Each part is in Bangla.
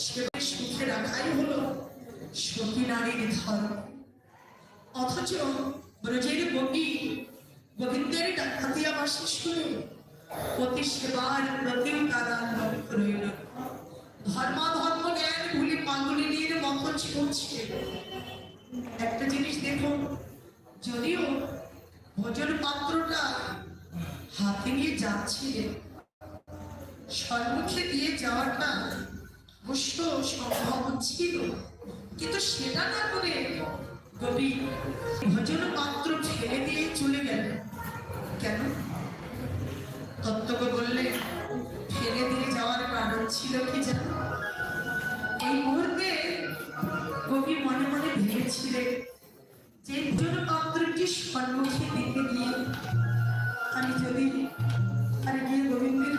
সেবা সুখে রাখাই হলো সতী নারীর ধর্ম অথচ ব্রজের বগি গোবিন্দের ডাকাতিয়া বাসী শুনে প্রতি সেবার তারা লক্ষ্য রইল ধর্মাধর্ম জ্ঞান ভুলি পাঙ্গুলিনীর মতো ছুটছে একটা জিনিস দেখুন যদিও ভোজন পাত্রটা হাতে নিয়ে যাচ্ছে সম্মুখে দিয়ে যাওয়াটা অবশ্য সম্ভব ছিল কিন্তু সেটা না করে কবি ভোজন পাত্র ফেলে দিয়ে চলে গেল। কেন? তত্ত্বক বললে ফেলে দিয়ে যাওয়ার কারণ ছিল কি জানো? এই মুহূর্তে কবি মনে মনে ভেবেছিলেন যে ভোজন পাত্রটি সম্মুখে দিতে গিয়ে আমি যদি আর গিয়ে গোবিন্দের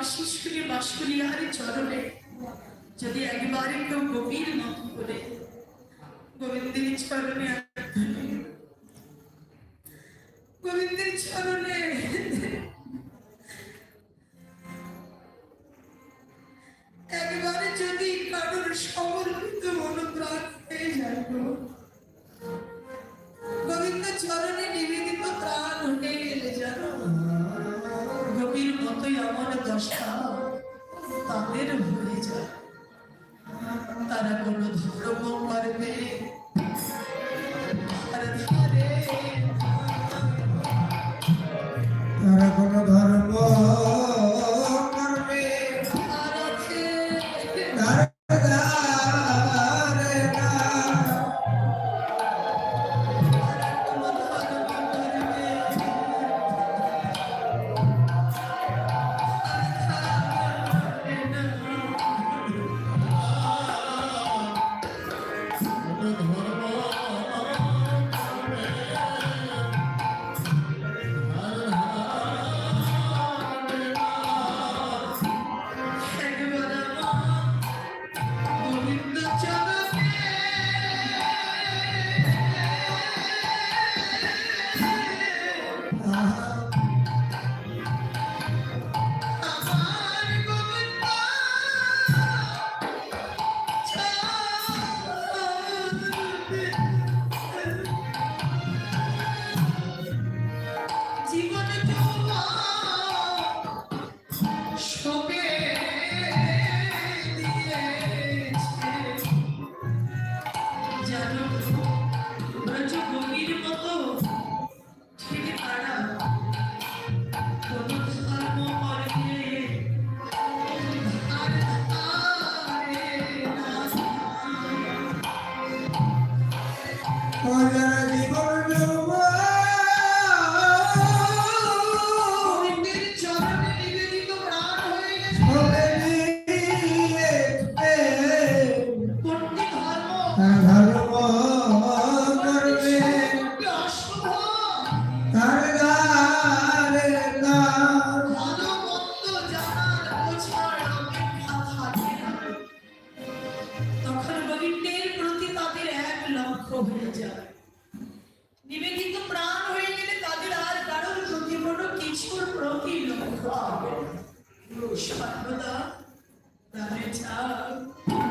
আর ওই বাসি শুনে বাসুলিয়ার চরণে যদি একবারে কেউ গভীর মতো করে গোবিন্দের চরণে গোবিন্দের চরণে একবারে যদি কারোর সমর্পিত মনোপ্রাণ হয়ে যায় গোবিন্দ চরণে নিবেদিত প্রাণ দশা তাদের ভুলে যায়। তারা কোনো ধর্ম করবে problem. You the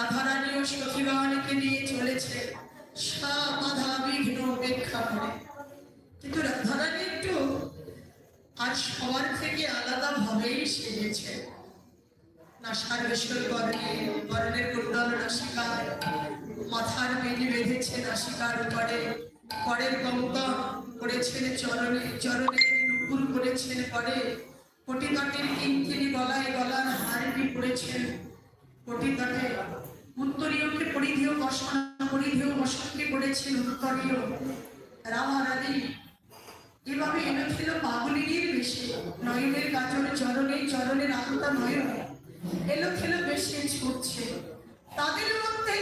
রাধারানীও সখীবাহনীকে নিয়ে চলেছে কিন্তু রাধারানী একটু আজ সবার থেকে আলাদা ভাবেই সেজেছে। না সার্বেশ্বর বর্ণে বর্ণের কুণ্ডল নাসিকার, মাথার বেঁধে বেঁধেছে নাসিকার করে করের কঙ্কন করেছেন চরণে চরণে নুপুর করেছেন করে কোটি কাটির কিঙ্কিনি গলায় গলার হারটি করেছেন কোটি কাটে উত্তরীয়কে পরিধেয় বসনা পরিধেয় বসনকে করেছেন উত্তরীয়। রামা এভাবে এনে ছিল পাগলিনীর বেশি। নয়নের গাজর চরণে, চরণের আহতা নয়ন। এলো খেলো বেশি ছুটছে তাদের মধ্যে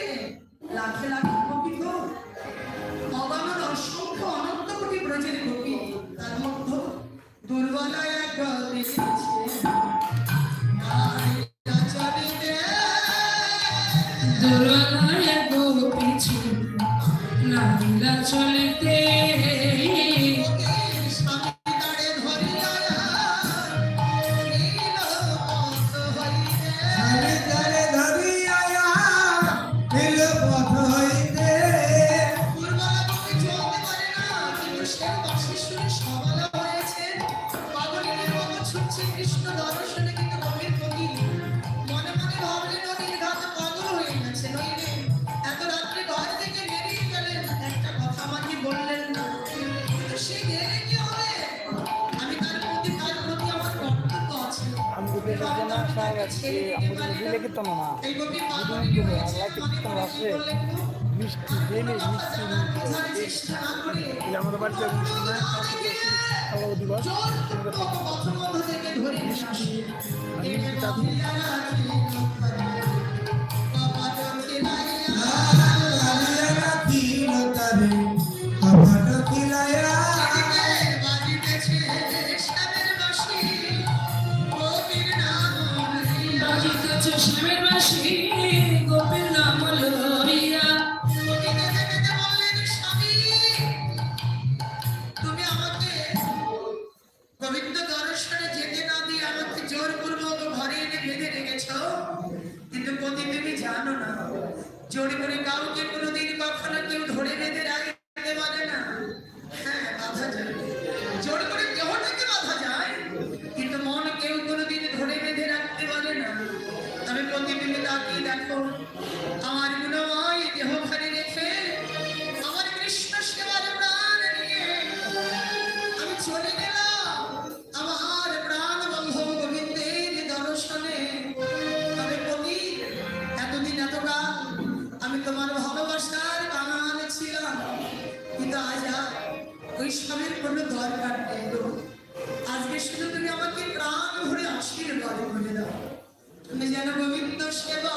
লাখে লাখে গোপী তো অগামন অসংখ্য অনন্ত কোটি ব্রজের গোপী। তার মধ্যে দুর্বলায় এক বেশি দুর্বলয় গোপীছি নাহিলা চলিতে মনে আছে বললেন তো, মিষ্টি দেনে মিষ্টি আমাদের বাড়িতে খাওয়া দিবস। জোরপূর্বক ওই কোনো দরকার নেই। আজকে শুধু তুমি আমাকে প্রাণ ভরে আশীর্বাদ করে দাও তুমি যেন গোবিন্দ সেবা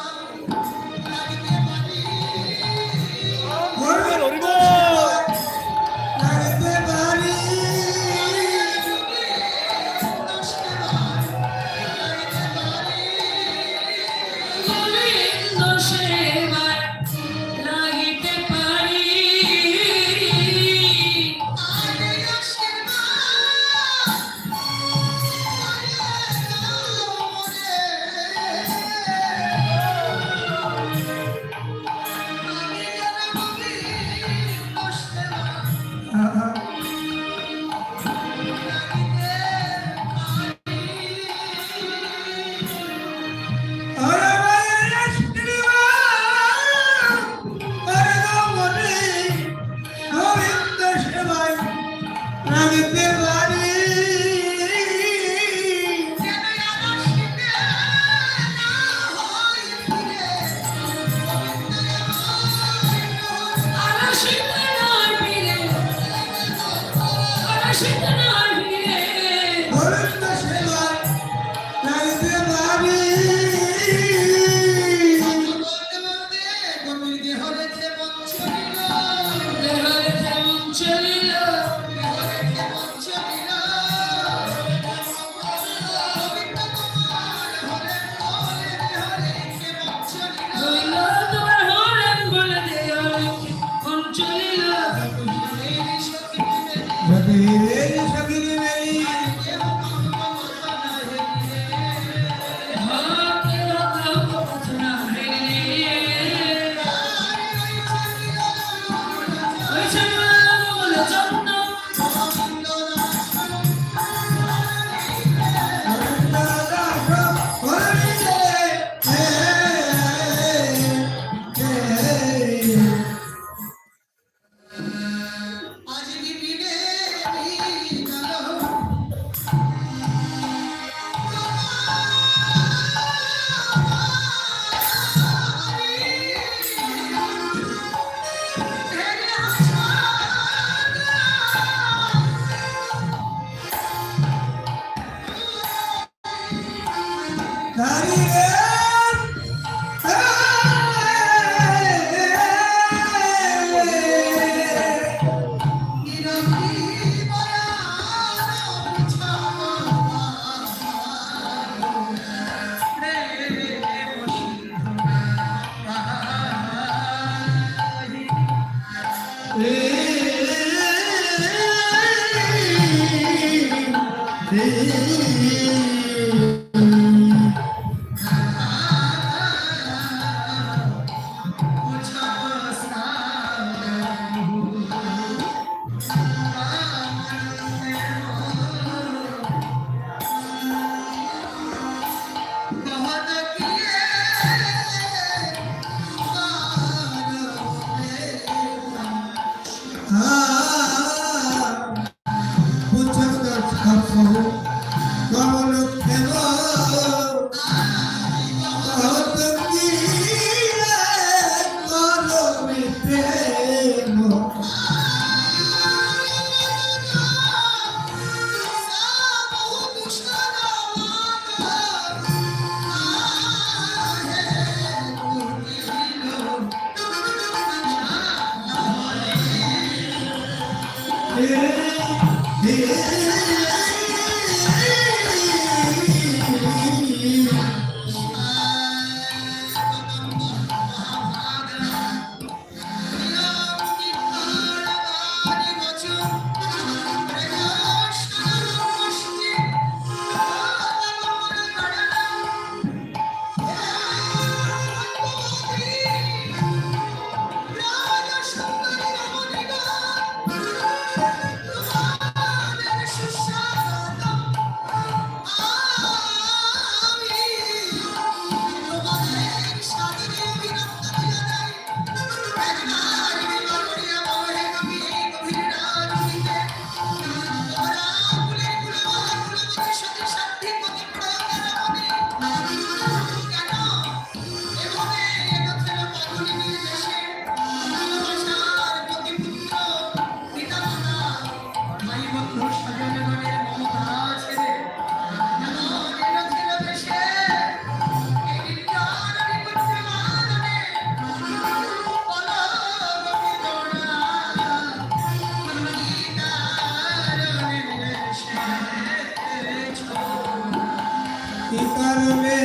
কি কারণে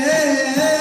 কি